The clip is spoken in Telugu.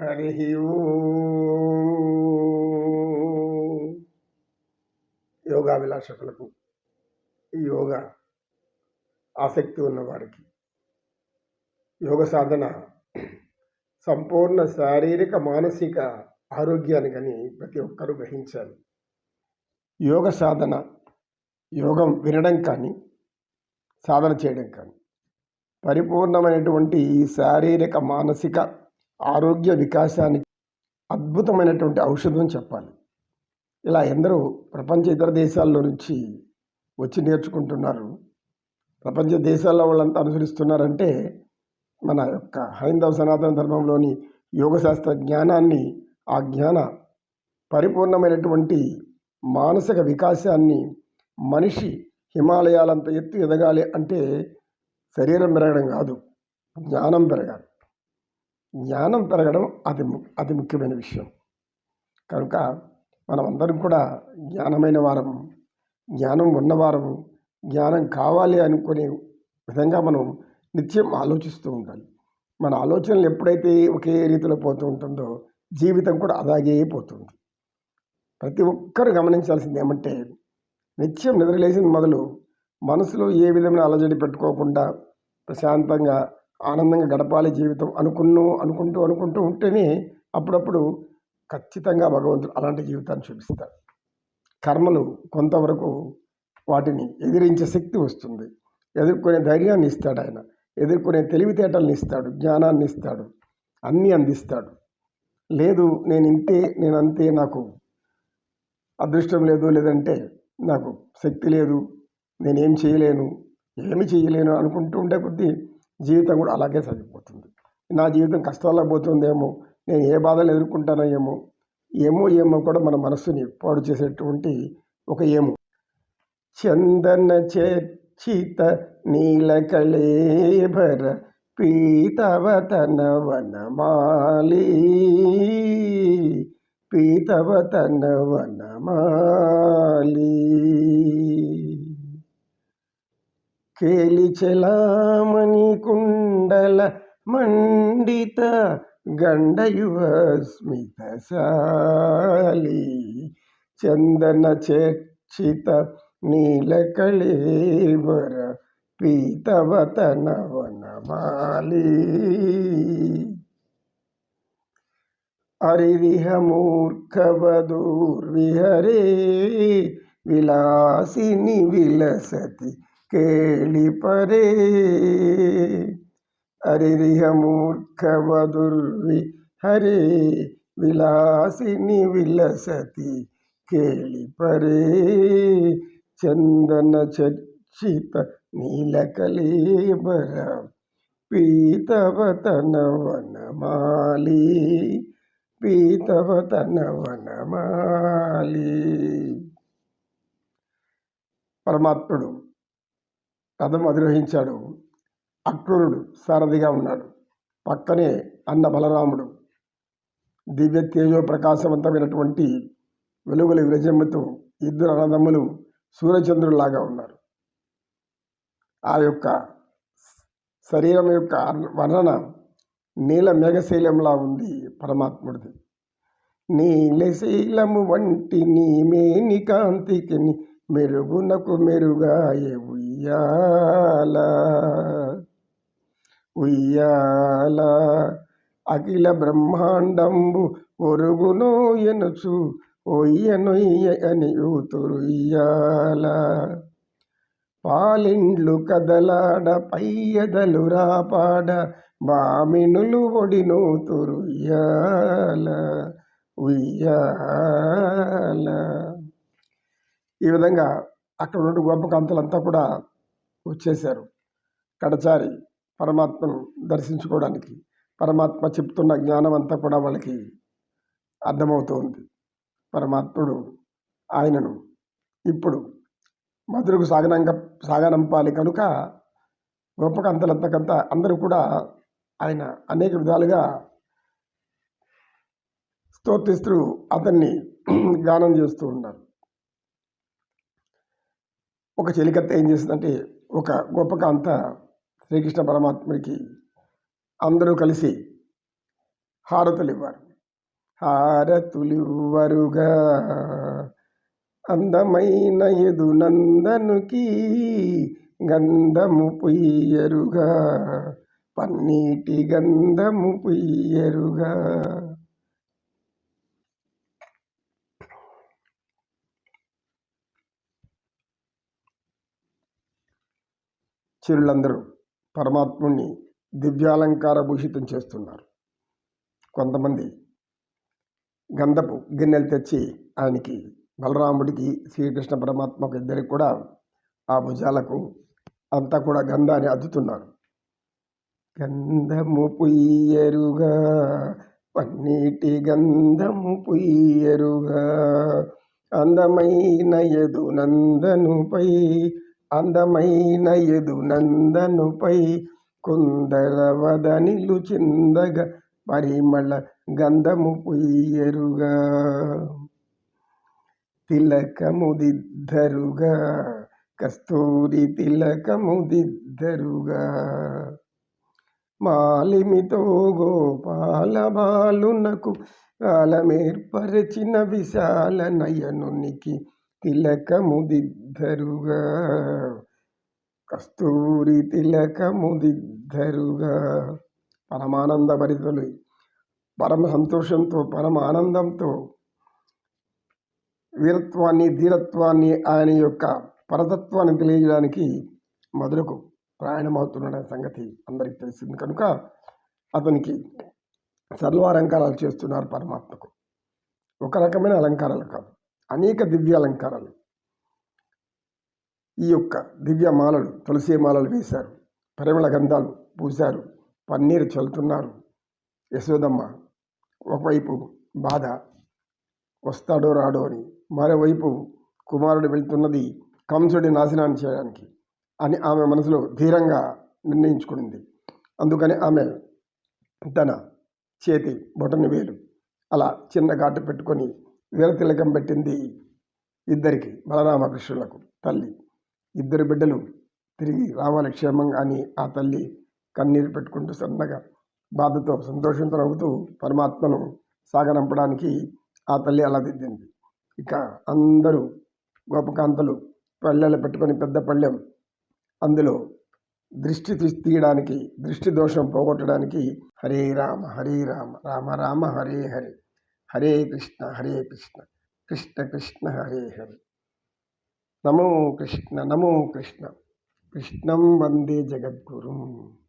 హరి యోగాభిలాషకులకు ఈ యోగా ఆసక్తి ఉన్నవారికి యోగ సాధన సంపూర్ణ శారీరక మానసిక ఆరోగ్యాన్ని కానీ ప్రతి ఒక్కరూ గ్రహించాలి. యోగ సాధన యోగం వినడం కానీ సాధన చేయడం కానీ పరిపూర్ణమైనటువంటి శారీరక మానసిక ఆరోగ్య వికాసానికి అద్భుతమైనటువంటి ఔషధం చెప్పాలి. ఇలా ఎందరో ప్రపంచ ఇతర దేశాల్లో నుంచి వచ్చి నేర్చుకుంటున్నారు. ప్రపంచ దేశాల్లో వాళ్ళంతా అనుసరిస్తున్నారంటే మన యొక్క హైందవ సనాతన ధర్మంలోని యోగశాస్త్ర జ్ఞానాన్ని ఆ జ్ఞాన పరిపూర్ణమైనటువంటి మానసిక వికాసాన్ని మనిషి హిమాలయాలంత ఎత్తు ఎదగాలి అంటే శరీరం పెరగడం కాదు జ్ఞానం పెరగాలి. జ్ఞానం పెరగడం అతి ము- అతి ముఖ్యమైన విషయం. కనుక మనమందరం కూడా జ్ఞానమైన వారము జ్ఞానం ఉన్నవారము జ్ఞానం కావాలి అనుకునే విధంగా మనం నిత్యం ఆలోచిస్తూ ఉండాలి. మన ఆలోచనలు ఎప్పుడైతే ఒకే రీతిలో పోతూ ఉంటుందో జీవితం కూడా అలాగే పోతుంది. ప్రతి ఒక్కరు గమనించాల్సింది ఏమంటే నిత్యం నిద్రలేసిన మొదలు మనసులో ఏ విధమైన అలజడి పెట్టుకోకుండా ప్రశాంతంగా ఆనందంగా గడపాలి జీవితం అనుకున్నూ అనుకుంటూ అనుకుంటూ ఉంటేనే అప్పుడప్పుడు ఖచ్చితంగా భగవంతుడు అలాంటి జీవితాన్ని చూపిస్తాడు. కర్మలు కొంతవరకు వాటిని ఎదిరించే శక్తి వస్తుంది. ఎదుర్కొనే ధైర్యాన్ని ఇస్తాడు ఆయన. ఎదుర్కొనే తెలివితేటల్ని ఇస్తాడు. జ్ఞానాన్ని ఇస్తాడు. అన్నీ అందిస్తాడు. లేదు నేను ఇంతే నేను అంతే నాకు అదృష్టం లేదు లేదంటే నాకు శక్తి లేదు నేనేం చేయలేను ఏమి చేయలేను అనుకుంటూ ఉండే కొద్దీ జీవితం కూడా అలాగే సాగిపోతుంది. నా జీవితం కష్టాల్లో పోతుందేమో నేను ఏ బాధలు ఎదుర్కొంటానో ఏమో ఏమో ఏమో కూడా మన మనస్సుని పాడు చేసేటువంటి ఒక ఏమో. చందన చర్చిత నీలకళేభర పీతవతన వనమాలి పీతవతన వనమాలి కేలిచలామణి కుండల మండిత గండయువ స్మితశాలి చందన చర్చిత నీలకళేవర పీతవతనవనమాలి. వనమాలి హరిరిహ విలాసిని విలసతి కేళిపరే హరిరిహ మూర్ఖవధుర్వి హరే విలాసిని విలసతి కేళిపరే చందన చర్చిత నీలకలేబర పీతవతన వనమాలి పీతవతన వనమాలి పరమాత్ముడు రథం అధిరోహించాడు. అక్రూరుడు సారథిగా ఉన్నాడు. పక్కనే అన్న బలరాముడు. దివ్య తేజో ప్రకాశవంతమైనటువంటి వెలుగుల విరజమ్మతో ఇద్దరు అన్నదమ్ములు సూర్యచంద్రుల్లాగా ఉన్నారు. ఆ యొక్క శరీరం యొక్క వర్ణన నీల మేఘశైలంలా ఉంది పరమాత్ముడిది. నీలశైలము వంటి నీ మేని కాంతికి ని మెరుగునకు మెరుగాయ ఉయ్యాల? ఉయ్యాల. అఖిల బ్రహ్మాండంబు ఒరుగును ఎనుచు ఒయ్యనొయ్య అని ఊతురుయ్యాల పాలిండ్లు కదలాడ పయ్యదలు రాపాడ బామినులు ఒడినూతురు ఇయ్యాల ఉయ్యాల. ఈ విధంగా అక్కడ ఉన్న గోపకాంతలంతా కూడా వచ్చేశారు. కడచారి పరమాత్మను దర్శించుకోవడానికి పరమాత్మ చెప్తున్న జ్ఞానం అంతా కూడా వాళ్ళకి అర్థమవుతోంది. పరమాత్ముడు ఆయనను ఇప్పుడు మధురకు సాగనంక సాగనంపాలి కనుక గొప్పకంతలంతకంత అందరూ కూడా ఆయన అనేక విధాలుగా స్తోత్రిస్తూ అతన్ని గానం చేస్తూ ఉన్నారు. ఒక చెలికత్త ఏం చేసిందంటే ఒక గొప్ప కాంత శ్రీకృష్ణ పరమాత్ముడికి అందరూ కలిసి హారతులు ఇవ్వరు హారతులివ్వరుగా. అందమైన ఎదునందనుకి గంధము పుయ్యరుగా. పన్నీటి గంధము పుయ్యరుగా. చిరులందరూ పరమాత్ముణ్ణి దివ్యాలంకార భూషితం చేస్తున్నారు. కొంతమంది గంధపు గిన్నెలు తెచ్చి ఆయనకి బలరాముడికి శ్రీకృష్ణ పరమాత్మకు ఇద్దరికి కూడా ఆ భుజాలకు అంతా కూడా గంధాన్ని అద్దుతున్నారు. గంధము పుయ్యరుగా పన్నీటి గంధము పుయ్యరుగా అందమైన ఎదు నందనుపై అందమైన ఎదు నందనుపై కుందరవదనిలు చిందగ పరిమళ గంధము పుయ్యరుగా. తిలకముదిద్దరుగా కస్తూరి తిలకముదిద్దరుగా. మాలిమితో గోపాల బాలునకు కాలమేర్పరచిన విశాల నయనునికి తిలకముదిద్దరుగా కస్తూరి తిలకముదిద్దరుగా పరమానంద భరితులు పరమ సంతోషంతో పరమ ఆనందంతో. వీరత్వాన్ని ధీరత్వాన్ని ఆయన యొక్క పరతత్వాన్ని తెలియజేయడానికి మధురకు ప్రయాణమవుతున్న సంగతి అందరికీ తెలిసింది కనుక అతనికి సర్వ అలంకారాలు చేస్తున్నారు పరమాత్మకు. ఒక రకమైన అలంకారాలు కాదు. అనేక దివ్య అలంకారాలు ఈ యొక్క దివ్య మాలలు తులసి మాలలు వేశారు. పరిమళ గంధాలు పూశారు. పన్నీరు చల్లుతున్నారు. యశోదమ్మ ఒకవైపు బాధ వస్తాడో రాడో అని మరోవైపు కుమారుడు వెళ్తున్నది కంసుడి నాశనాన్ని చేయడానికి అని ఆమె మనసులో ధీరంగా నిర్ణయించుకునింది. అందుకని ఆమె తన చేతి బొటని వేలు అలా చిన్న ఘాటు పెట్టుకొని వీరతిలకం పెట్టింది ఇద్దరికి బలరామకృష్ణులకు తల్లి. ఇద్దరు బిడ్డలు తిరిగి రావాలి క్షేమంగా అని ఆ తల్లి కన్నీరు పెట్టుకుంటూ సన్నగా బాధతో సంతోషంతో నవ్వుతూ పరమాత్మను సాగనంపడానికి ఆ తల్లి అలా దిద్దింది. ఇక అందరూ గోపకాంతలు పళ్ళెలు పెట్టుకొని పెద్ద పళ్ళెం. అందులో దృష్టి తీయడానికి దృష్టి దోషం పోగొట్టడానికి హరే రామ హరే రామ రామ రామ హరే హరే हरे कृष्ण हरे कृष्ण कृष्ण कृष्ण, हरे हरे। नमो कृष्ण नमो कृष्ण, कृष्णं वंदे जगद्गुरुम्।